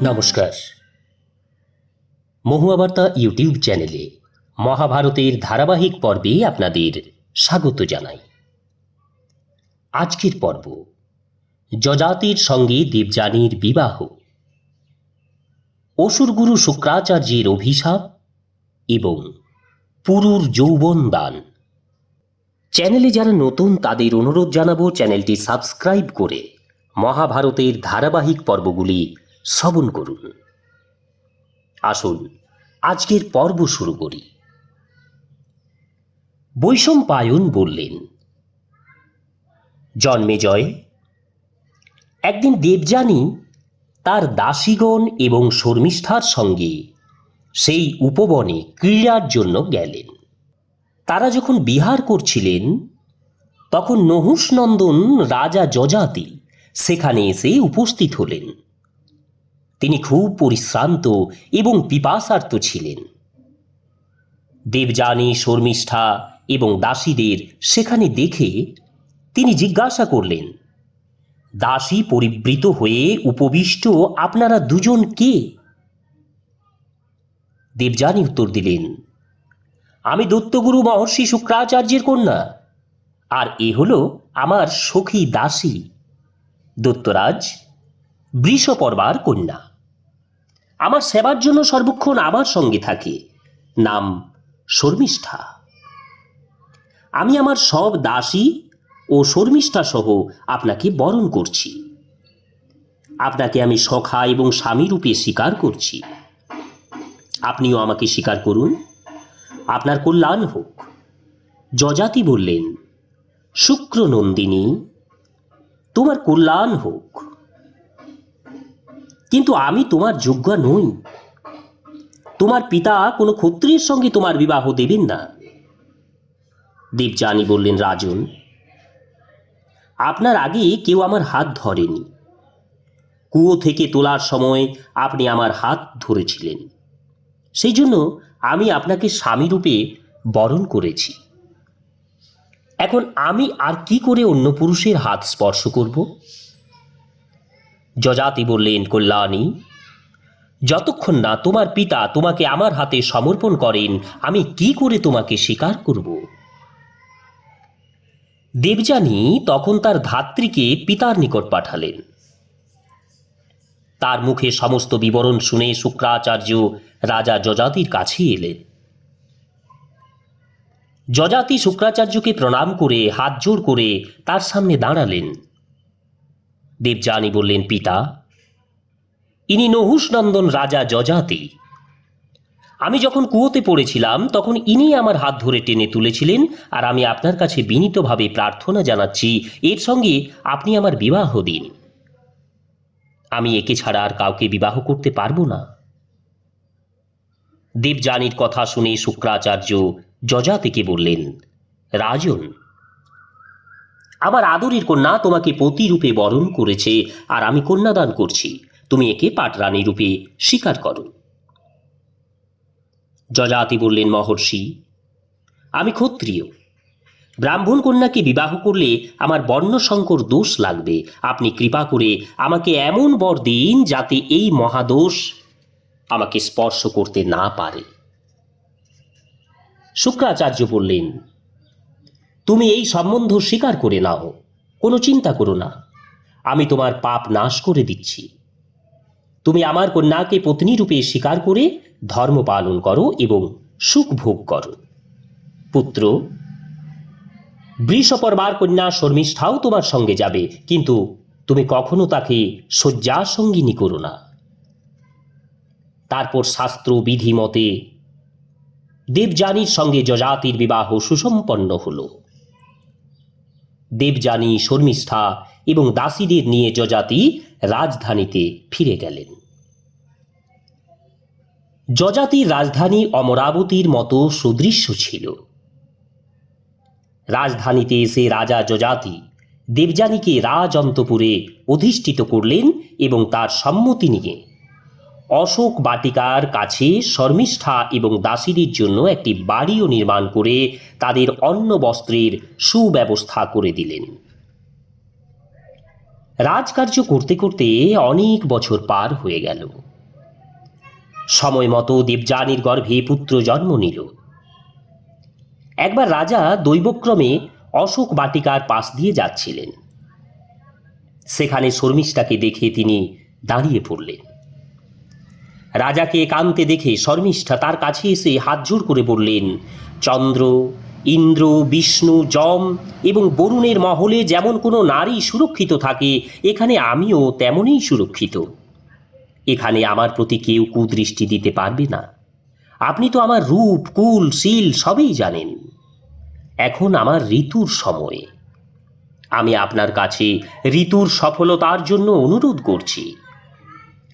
নমস্কার। মহুয়া বার্তা ইউটিউব চ্যানেলে মহাভারতের ধারাবাহিক পর্বে আপনাদের স্বাগত জানাই। আজকের পর্ব যজাতির সঙ্গে দেবযানীর বিবাহ। অসুরগুরু শুক্রাচার্যের অভিশাপ এবং পুরুর যৌবন দান। চ্যানেলে যারা নতুন তাদের অনুরোধ জানাব চ্যানেলটি সাবস্ক্রাইব করে মহাভারতের ধারাবাহিক পর্বগুলি শ্রবণ করুন। আসুন, আজকের পর্ব শুরু করি। বৈষম পায়ন বললেন জন্মেজয় একদিন দেবযানী তার দাসীগণ এবং শর্মিষ্ঠার সঙ্গে সেই উপবনে ক্রীড়ার জন্য গেলেন। তারা যখন বিহার করছিলেন, তখন নহুষনন্দন রাজা যজাতি সেখানে এসে উপস্থিত হলেন। তিনি খুব পরিশ্রান্ত এবং পিপাসার্ত ছিলেন। দেবযানী, শর্মিষ্ঠা এবং দাসীদের সেখানে দেখে তিনি জিজ্ঞাসা করলেন, দাসী পরিবৃত হয়ে উপবিষ্ট আপনারা দুজন কে? দেবযানী উত্তর দিলেন, আমি দত্তগুরু মহর্ষি শুক্রাচার্যের কন্যা, আর এ হল আমার সখী দাসী, দত্তরাজ বৃষপর্বার কন্যা। আমার সেবার জন্য সর্বক্ষণ আমার সঙ্গে থাকে। নাম শর্মিষ্ঠা। আমি আমার সব দাসী ও শর্মিষ্ঠা সহ আপনাকে বরণ করছি। আপনাকে আমি সখা এবং স্বামী রূপে স্বীকার করছি। আপনিও আমাকে স্বীকার করুন। আপনার কল্যাণ হোক। যজাতি বললেন, শুক্র নন্দিনী, তোমার কল্যাণ হোক। কিন্তু আমি তোমার যোগ্য নই। তোমার পিতা কোনো ক্ষত্রিয়ের সঙ্গে তোমার বিবাহ দেবেন না। দেবযানী বললেন, রাজন, আপনার আগে কেউ আমার হাত ধরেনি। কুয়ো থেকে তোলার সময় আপনি আমার হাত ধরেছিলেন। সেই জন্য আমি আপনাকে স্বামীরূপে বরণ করেছি। এখন আমি আর কি করে অন্য পুরুষের হাত স্পর্শ করব? যজাতি বললেন কল্যাণী, যতক্ষণ না তোমার পিতা তোমাকে আমার হাতে সমর্পণ করেন, আমি কি করে তোমাকে স্বীকার করব? দেবযানী তখন তার ধাত্রীকে পিতার নিকট পাঠালেন। তার মুখে সমস্ত বিবরণ শুনে শুক্রাচার্য রাজা যজাতির কাছে এলেন। যজাতি শুক্রাচার্যকে প্রণাম করে হাত জোড় করে তার সামনে দাঁড়ালেন। দেবযানী বললেন, পিতা, ইনি নহুষনন্দন রাজা যজাতি। আমি যখন কুয়োতে পড়েছিলাম, তখন ইনি আমার হাত ধরে টেনে তুলেছিলেন আর আমি আপনার কাছে বিনীতভাবে প্রার্থনা জানাচ্ছি, এর সঙ্গে আপনি আমার বিবাহ দিন। আমি একে ছাড়া আর কাউকে বিবাহ করতে পারব না। দেবযানীর কথা শুনে শুক্রাচার্য যজাতিকে বললেন, রাজন আমার আদরের কন্যা তোমাকে পতিরূপে বরণ করেছে, আর আমি কন্যাদান করছি। তুমি একে পাটরানী রূপে স্বীকার করো। যজাতি বললেন মহর্ষি, আমি ক্ষত্রিয়। ব্রাহ্মণ কন্যাকে বিবাহ করলে আমার বর্ণশঙ্কর দোষ লাগবে। আপনি কৃপা করে আমাকে এমন বর দিন যাতে এই মহাদোষ আমাকে স্পর্শ করতে না পারে। শুক্রাচার্য বললেন তুমি এই সম্বন্ধ স্বীকার করে নাও। কোনো চিন্তা করো না। আমি তোমার পাপ নাশ করে দিচ্ছি। তুমি আমার কন্যাকে পত্নী রূপে স্বীকার করে ধর্ম পালন করো এবং সুখ ভোগ করো। পুত্র বৃষপর্বার কন্যা শর্মিষ্ঠাও তোমার সঙ্গে যাবে, কিন্তু তুমি কখনো তাকে শয্যা সঙ্গিনী করো না। তারপর শাস্ত্র বিধি মতে দেবযানীর সঙ্গে যজাতির বিবাহ সুসম্পন্ন হল। দেবযানী, শর্মিষ্ঠা এবং দাসীদের নিয়ে যজাতি রাজধানীতে ফিরে গেলেন। যজাতির রাজধানী অমরাবতীর মতো সুদৃশ্য ছিল। রাজধানীতে এসে রাজা যজাতি দেবযানীকে রাজ অন্তপুরে অধিষ্ঠিত করলেন এবং তার সম্মতি নিয়ে অশোক বাটিকার কাছে শর্মিষ্ঠা এবং দাসীদের জন্য একটি বাড়িও নির্মাণ করে তাদের অন্ন বস্ত্রের সুব্যবস্থা করে দিলেন। রাজকার্য করতে করতে অনেক বছর পার হয়ে গেল। সময় মতো দেবযানীর গর্ভে পুত্র জন্ম নিল। একবার রাজা দৈবক্রমে অশোক বাটিকার পাশ দিয়ে যাচ্ছিলেন। সেখানে শর্মিষ্ঠাকে দেখে তিনি দাঁড়িয়ে পড়লেন। রাজাকে কান্তে দেখে শর্মিষ্ঠা তার কাছে এসে হাত জোর করে বললেন, চন্দ্র, ইন্দ্র, বিষ্ণু, যম এবং বরুণের মহলে যেমন কোনো নারী সুরক্ষিত থাকে, এখানে আমিও তেমনই সুরক্ষিত। এখানে আমার প্রতি কেউ কুদৃষ্টি দিতে পারবে না। আপনি তো আমার রূপ, কুল, শীল সবই জানেন। এখন আমার ঋতুর সময়। আমি আপনার কাছে ঋতুর সফলতার জন্য অনুরোধ করছি।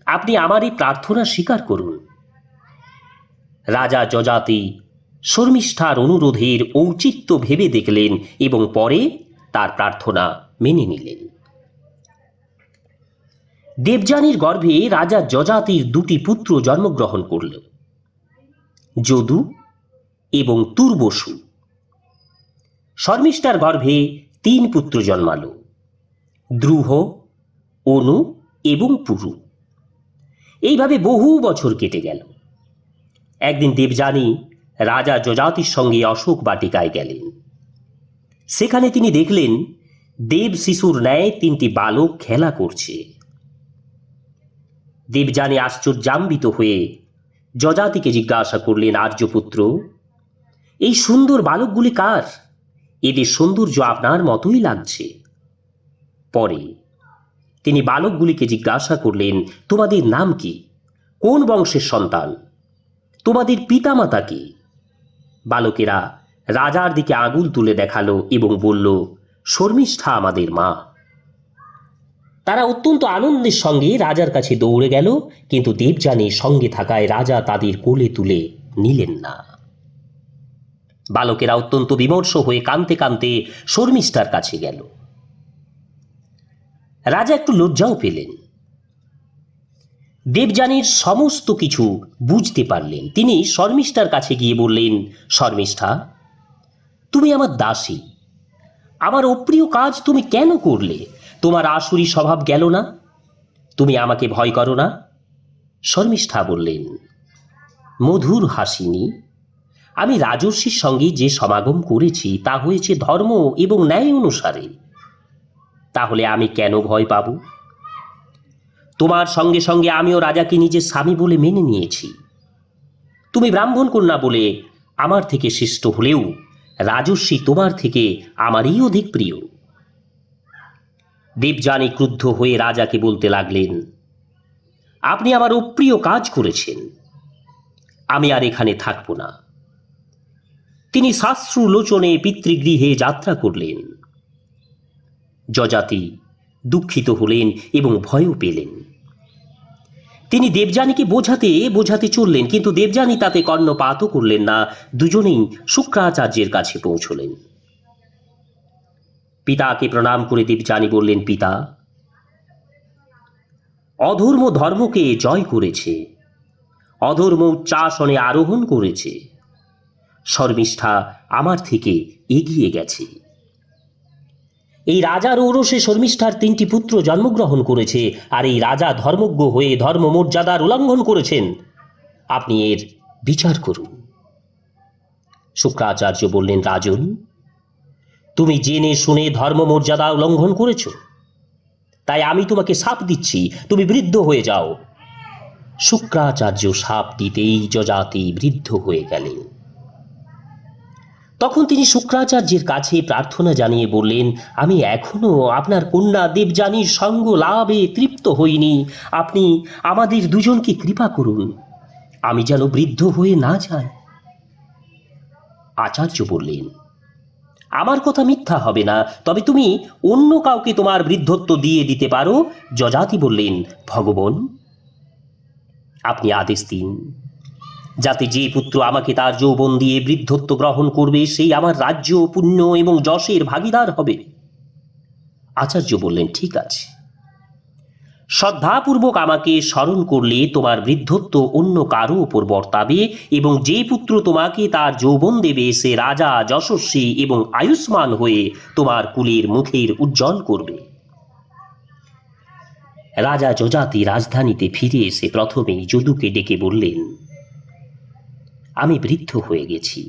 আপনি আমার এই প্রার্থনা স্বীকার করুন। রাজা যজাতি শর্মিষ্ঠার অনুরোধের ঔচিত্য ভেবে দেখলেন এবং পরে তার প্রার্থনা মেনে নিলেন। দেবযানীর গর্ভে রাজা যজাতির দুটি পুত্র জন্মগ্রহণ করল, যদু এবং তুর্বসু। শর্মিষ্ঠার গর্ভে তিন পুত্র জন্মালো, দ্রুহ, অনু এবং পুরু। এইভাবে বহু বছর কেটে গেল। একদিন দেবযানী রাজা যজাতির সঙ্গে অশোক বাটিকায় গেলেন। সেখানে তিনি দেখলেন দেব শিশুর ন্যায় তিনটি বালক খেলা করছে। দেবযানী আশ্চর্যাম্বিত হয়ে যজাতিকে জিজ্ঞাসা করলেন, আর্যপুত্র, এই সুন্দর বালকগুলি কার? এদের সৌন্দর্য আপনার মতোই লাগছে। পরে তিনি বালকগুলিকে জিজ্ঞাসা করলেন, তোমাদের নাম কি? কোন বংশের সন্তান? তোমাদের পিতামাতা কি? বালকেরা রাজার দিকে আঙুল তুলে দেখাল এবং বলল, শর্মিষ্ঠা আমাদের মা। তারা অত্যন্ত আনন্দের সঙ্গে রাজার কাছে দৌড়ে গেল, কিন্তু দেবযানী সঙ্গে থাকায় রাজা তাদের কোলে তুলে নিলেন না। বালকেরা অত্যন্ত বিমর্ষ হয়ে কানতে কানতে শর্মিষ্ঠার কাছে গেল। রাজা একটু লজ্জাও পেলেন। দেবযানীর সমস্ত কিছু বুঝতে পারলেন। তিনি শর্মিষ্ঠার কাছে গিয়ে বললেন, শর্মিষ্ঠা, তুমি আমার দাসী। আমার অপ্রিয় কাজ তুমি কেন করলে? তোমার আসুরি স্বভাব গেল না? তুমি আমাকে ভয় করো না? শর্মিষ্ঠা বললেন, মধুর হাসিনী, আমি রাজর্ষির সঙ্গে যে সমাগম করেছি তা হয়েছে ধর্ম এবং ন্যায় অনুসারে। তাহলে আমি কেন ভয় পাব? তোমার সঙ্গে সঙ্গে আমিও রাজাকে নিজের স্বামী বলে মেনে নিয়েছি। তুমি ব্রাহ্মণ কন্যা বলে আমার থেকে শ্রেষ্ঠ হলেও রাজস্বী তোমার থেকে আমারই অধিক প্রিয়। দেবযানী ক্রুদ্ধ হয়ে রাজাকে বলতে লাগলেন, আপনি আমার অপ্রিয় কাজ করেছেন। আমি আর এখানে থাকব না। তিনি শাস্ত্রু লোচনে পিতৃগৃহে যাত্রা করলেন। যজাতি দুঃখিত হলেন এবং ভয়ও পেলেন। তিনি দেবযানীকে বোঝাতে বোঝাতে চললেন, কিন্তু দেবযানী তাতে কর্ণপাতও করলেন না। দুজনেই শুক্রাচার্যের কাছে পৌঁছলেন। পিতাকে প্রণাম করে দেবযানী বললেন, পিতা, অধর্ম ধর্মকে জয় করেছে, অধর্ম উচ্চাসনে আরোহণ করেছে, শর্মিষ্ঠা আমার থেকে এগিয়ে গেছে। এই রাজার ঔরসে শর্মিষ্ঠার তিনটি পুত্র জন্মগ্রহণ করেছে আর এই রাজা ধর্মজ্ঞ হয়ে ধর্ম মর্যাদার উল্লঙ্ঘন করেছেন। আপনি এর বিচার করুন। শুক্রাচার্য বললেন, রাজন, তুমি জেনে শুনে ধর্ম মর্যাদা উল্লঙ্ঘন করেছ। তাই আমি তোমাকে সাপ দিচ্ছি। তুমি বৃদ্ধ হয়ে যাও। শুক্রাচার্য সাপ দিতেই যজাতি বৃদ্ধ হয়ে গেলেন। তখন তিনি শুক্রাচার্যের কাছে প্রার্থনা জানিয়ে বললেন, আমি এখনও আপনার কন্যা দেবযানীর সঙ্গ লাভে তৃপ্ত হইনি। আপনি আমাদের দুজনকে কৃপা করুন। আমি যেন বৃদ্ধ হয়ে না যাই। আচার্য বললেন, আমার কথা মিথ্যা হবে না, তবে তুমি অন্য কাউকে তোমার বৃদ্ধত্ব দিয়ে দিতে পারো। যজাতি বললেন, ভগবান, আপনি আদেশ দিন। যাতে যে পুত্র আমাকে তার যৌবন দিয়ে বৃদ্ধত্ব গ্রহণ করবে, সেই আমার রাজ্য, পুণ্য এবং যশের ভাগিদার হবে। আচার্য বললেন, ঠিক আছে। শ্রদ্ধাপূর্বক আমাকে স্মরণ করলে তোমার বৃদ্ধত্ব অন্য কারও ওপর বর্তাবে এবং যে পুত্র তোমাকে তার যৌবন দেবে, সে রাজা, যশস্বী এবং আয়ুষ্মান হয়ে তোমার কুলের মুখের উজ্জ্বল করবে। রাজা যজাতি রাজধানীতে ফিরে এসে প্রথমেই যদুকে ডেকে বললেন আমি বৃদ্ধ হয়ে গেছি।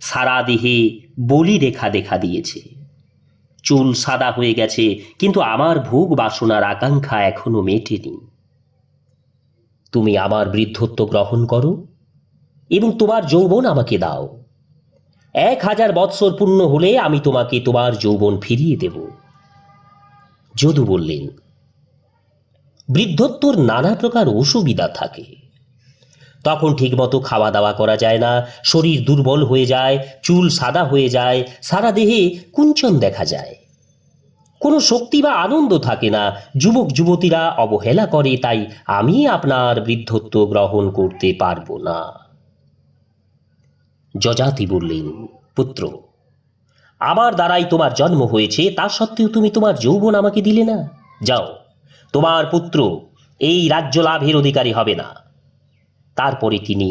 সারা দেহে বলি রেখা দেখা দিয়েছে। চুল সাদা হয়ে গেছে, কিন্তু আমার ভোগ বাসনার আকাঙ্ক্ষা এখনও মেটেনি। তুমি আমার বৃদ্ধত্ব গ্রহণ করো এবং তোমার যৌবন আমাকে দাও। এক হাজার বৎসর পূর্ণ হলে আমি তোমাকে তোমার যৌবন ফিরিয়ে দেব। যদু বললেন, বৃদ্ধত্বর নানা প্রকার অসুবিধা থাকে। তখন ঠিকমতো খাওয়া দাওয়া করা যায় না, শরীর দুর্বল হয়ে যায়, চুল সাদা হয়ে যায়, সারা দেহে কুঞ্চন দেখা যায়। কোনো শক্তি বা আনন্দ থাকে না যুবক যুবতীরা অবহেলা করে, তাই আমি আপনার বৃদ্ধত্ব গ্রহণ করতে পারব না। যজাতি বললেন, পুত্র, আমার দ্বারাই তোমার জন্ম হয়েছে, তা সত্ত্বেও তুমি তোমার যৌবন আমাকে দিলে না। যাও, তোমার পুত্র এই রাজ্য লাভের অধিকারী হবে না। তারপরে তিনি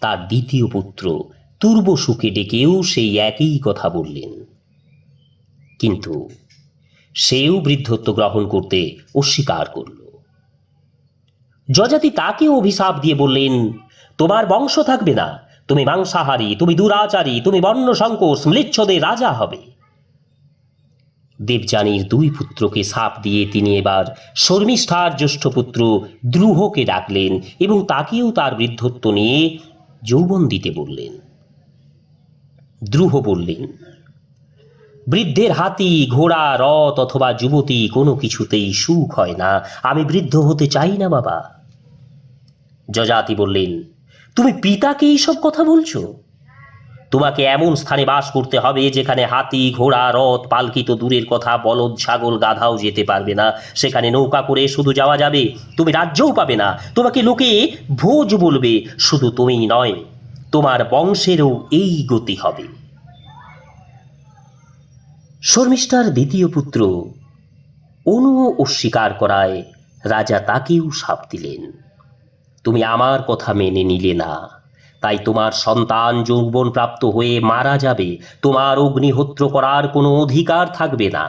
তার দ্বিতীয় পুত্র তুর্বসুকে ডেকেও সেই একই কথা বললেন। কিন্তু সেও বৃদ্ধত্ব গ্রহণ করতে অস্বীকার করল। যজাতি তাকে অভিশাপ দিয়ে বললেন, তোমার বংশ থাকবে না, তুমি মাংসাহারী, তুমি দুরাচারী, তুমি বর্ণ সংকোচ ম্লেচ্ছদের রাজা হবে। দেবযানীর দুই পুত্রকে সাপ দিয়ে তিনি এবার শর্মিষ্ঠার জ্যেষ্ঠ পুত্র দ্রুহকে ডাকলেন এবং তাকেও তার বৃদ্ধত্ব নিয়ে যৌবন দিতে বললেন। দ্রুহ বললেন, বৃদ্ধের হাতি, ঘোড়া, রথ অথবা যুবতী কোনো কিছুতেই সুখ হয় না। আমি বৃদ্ধ হতে চাই না, বাবা। যজাতি বললেন, তুমি পিতাকে এইসব কথা বলছো? তোমাকে এমন স্থানে বাস করতে হবে যেখানে হাতি, ঘোড়া, রথ, পালকি তো দূরের কথা, বলদ, ছাগল, গাধাও যেতে পারবে না। সেখানে নৌকা করে শুধু যাওয়া যাবে। তুমি রাজ্যও পাবে না। তোমাকে লোকে ভোজ বলবে। শুধু তুমিই নয়, তোমার বংশেরও এই গতি হবে। শর্মিষ্ঠার দ্বিতীয় পুত্র অনু অস্বীকার করায় রাজা তাকেও সাপ দিলেন। তুমি আমার কথা মেনে নিলে না। তাই তোমার সন্তান যৌবন প্রাপ্ত হয়ে মারা যাবে। তোমার অগ্নিহোত্র করার কোনো অধিকার থাকবে না।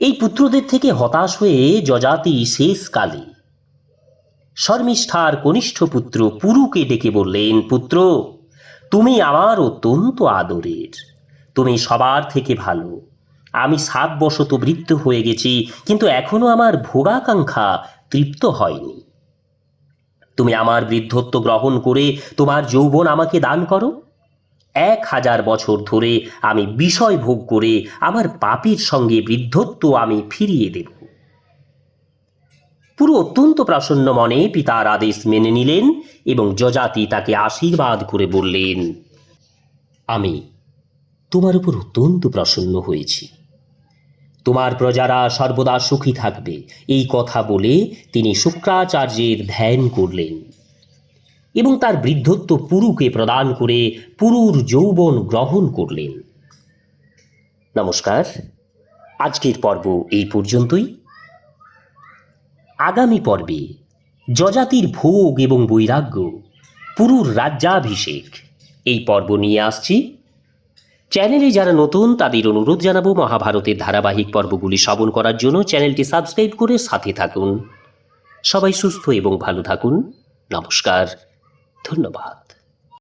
এই পুত্রদের থেকে হতাশ হয়ে যজাতি শেষকালে শর্মিষ্ঠার কনিষ্ঠ পুত্র পুরুকে ডেকে বললেন, পুত্র, তুমি আমার অত্যন্ত আদরের। তুমি সবার থেকে ভালো। আমি সাত বশত বৃদ্ধ হয়ে গেছি, কিন্তু এখনও আমার ভোগাকাঙ্ক্ষা তৃপ্ত হয়নি। তুমি আমার বৃদ্ধত্ব গ্রহণ করে তোমার যৌবন আমাকে দান করো। এক হাজার বছর ধরে আমি বিষয় ভোগ করে আমার পাপের সঙ্গে বৃদ্ধত্ব আমি ফিরিয়ে দেব। পুরো অত্যন্ত প্রসন্ন মনে পিতার আদেশ মেনে নিলেন এবং যজাতি তাকে আশীর্বাদ করে বললেন, আমি তোমার উপর অত্যন্ত প্রসন্ন হয়েছি। তোমার প্রজারা সর্বদা সুখী থাকবে। এই কথা বলে তিনি শুক্রাচার্যের ধ্যান করলেন। এবং তার বৃদ্ধত্ব পুরুকে প্রদান করে পুরুর যৌবন গ্রহণ করলেন। নমস্কার। আজকের পর্ব এই পর্যন্তই। আগামী পর্বে যজাতির ভোগ এবং বৈরাগ্য, পুরুর রাজ্যাভিষেক। এই পর্ব নিয়ে আসছি। চ্যানেলে যারা নতুন, তাদের অনুরোধ জানাব মহাভারতের ধারাবাহিক পর্বগুলি শ্রবণ করার জন্য চ্যানেলটি সাবস্ক্রাইব করে সাথে থাকুন। সবাই সুস্থ এবং ভালো থাকুন। নমস্কার। ধন্যবাদ।